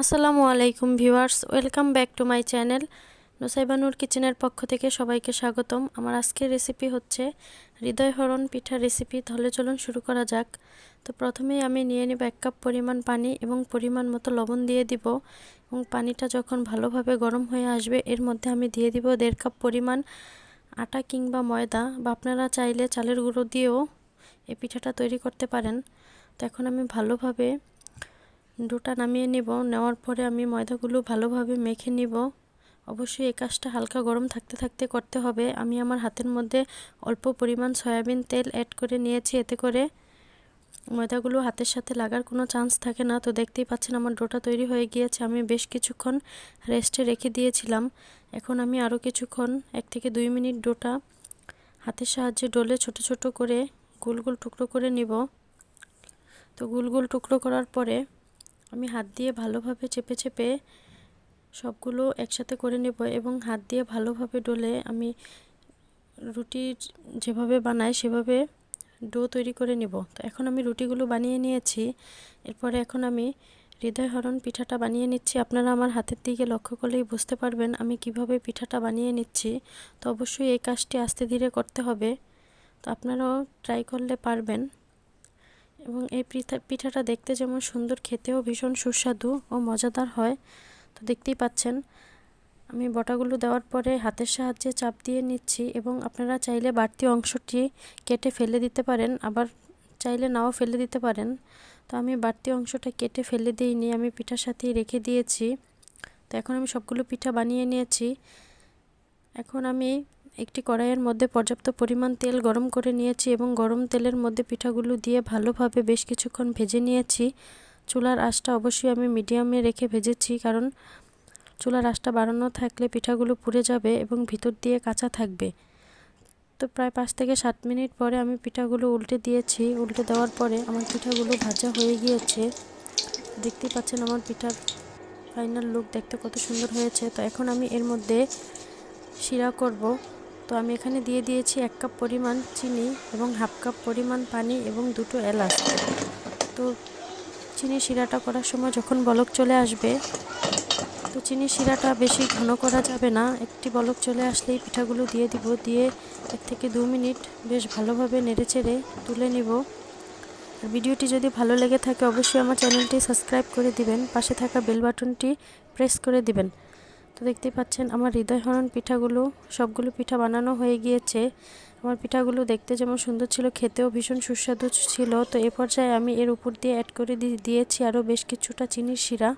আসসালামু আলাইকুম viewers, welcome back to my channel. নোসাইবানুর কিচেনের পক্ষ থেকে সবাইকে স্বাগতম। আমার আজকের রেসিপি হচ্ছে হৃদয়হরণ পিঠা রেসিপি। তাহলে চলুন শুরু করা যাক। তো প্রথমেই আমি নিয়ে নিব এক কাপ পরিমাণ পানি এবং পরিমাণ মতো লবণ দিয়ে দিব। এবং পানিটা যখন ভালোভাবে গরম হয়ে আসবে, এর মধ্যে আমি দিয়ে দিব দেড় কাপ পরিমাণ আটা কিংবা ময়দা। বা আপনারা চাইলে চালের গুঁড়ো দিয়েও এই পিঠাটা তৈরি করতে পারেন। তো এখন আমি ভালোভাবে ডোটা নামিয়ে নিব। নেওয়ার পরে আমি ময়দাগুলো ভালোভাবে মেখে নিব। অবশ্যই এই কাজটা হালকা গরম থাকতে থাকতে করতে হবে। আমি আমার হাতের মধ্যে অল্প পরিমাণ সয়াবিন তেল অ্যাড করে নিয়েছি এতে করে। ময়দাগুলো হাতের সাথে লাগার কোনো চান্স থাকে না। তো দেখতেই পাচ্ছেন আমার ডোটা তৈরি হয়ে গিয়েছে। আমি বেশ কিছুক্ষণ রেস্টে রেখে দিয়েছিলাম। এখন আমি আরও কিছুক্ষণ, এক থেকে দুই মিনিট ডোটা হাতের সাহায্যে ডলে ছোট ছোট করে গোল গোল টুকরো করে নিব। তো গোল গোল টুকরো করার পরে আমি হাত দিয়ে ভালোভাবে চেপে চেপে সবগুলো একসাথে করে নেব এবং হাত দিয়ে ভালোভাবে ডলে আমি রুটি যেভাবে বানাই সেভাবে ডো তৈরি করে নিব। তো এখন আমি রুটিগুলো বানিয়ে নিয়েছি। এরপরে এখন আমি হৃদয়হরণ পিঠাটা বানিয়ে নিচ্ছি। আপনারা আমার হাতের দিকে লক্ষ্য করলেই বুঝতে পারবেন আমি কীভাবে পিঠাটা বানিয়ে নিচ্ছি। তো অবশ্যই এই কাজটি আস্তে ধীরে করতে হবে। তো আপনারাও ট্রাই করলে পারবেন। এবং এই পিঠা, পিঠাটা দেখতে যেমন সুন্দর, খেতেও ভীষণ সুস্বাদু ও মজাদার হয়। তো দেখতেই পাচ্ছেন, আমি বটাগুলো দেওয়ার পরে হাতের সাহায্যে চাপ দিয়ে নিচ্ছি এবং আপনারা চাইলে বাড়তি অংশটি কেটে ফেলে দিতে পারেন, আবার চাইলে নাও ফেলে দিতে পারেন। তো আমি বাড়তি অংশটা কেটে ফেলে দিইনি, আমি পিঠার সাথেই রেখে দিয়েছি। তো এখন আমি সবগুলো পিঠা বানিয়ে নিয়েছি। এখন আমি একটি কড়াইয়ের মধ্যে পর্যাপ্ত পরিমাণ তেল গরম করে নিয়েছি এবং গরম তেলের মধ্যে পিঠাগুলো দিয়ে ভালোভাবে বেশ কিছুক্ষণ ভেজে নিয়েছি। চুলার আঁচটা অবশ্যই আমি মিডিয়ামে রেখে ভেজেছি কারণ চুলার আঁচটা বাড়ানো থাকলে পিঠাগুলো পুড়ে যাবে এবং ভিতর দিয়ে কাঁচা থাকবে। তো প্রায় পাঁচ থেকে সাত মিনিট পরে আমি পিঠাগুলো উল্টে দিয়েছি। উল্টে দেওয়ার পরে আমার পিঠাগুলো ভাজা হয়ে গিয়েছে। দেখতেই পাচ্ছেন আমার পিঠার ফাইনাল লুক দেখতে কত সুন্দর হয়েছে। তো এখন আমি এর মধ্যে শিরা করব। তো আমি এখানে দিয়ে দিয়েছি এক কাপ পরিমাণ চিনি এবং হাফ কাপ পরিমাণ পানি এবং দুটো এলাচ। তো চিনি শিরাটা করার সময় যখন বলক চলে আসবে, তো চিনি শিরাটা বেশি ঘন করা যাবে না। একটি বলক চলে আসলেই পিঠাগুলো দিয়ে দিব, দিয়ে এক থেকে দু মিনিট বেশ ভালোভাবে নেড়েচেড়ে তুলে নিব। ভিডিওটি যদি ভালো লেগে থাকে, অবশ্যই আমার চ্যানেলটি সাবস্ক্রাইব করে দিবেন, পাশে থাকা বেল বাটনটি প্রেস করে দিবেন। তো দেখতেই পাচ্ছেন, আমার হৃদয়হরণ পিঠাগুলো, সবগুলো পিঠা বানানো হয়ে গিয়েছে। আমার পিঠাগুলো দেখতে যেমন সুন্দর ছিল, খেতেও ভীষণ সুস্বাদু ছিল। তো এ পর্যায়ে আমি এর উপর দিয়ে অ্যাড করে দিয়েছি আরও বেশ কিছুটা চিনির শিরা।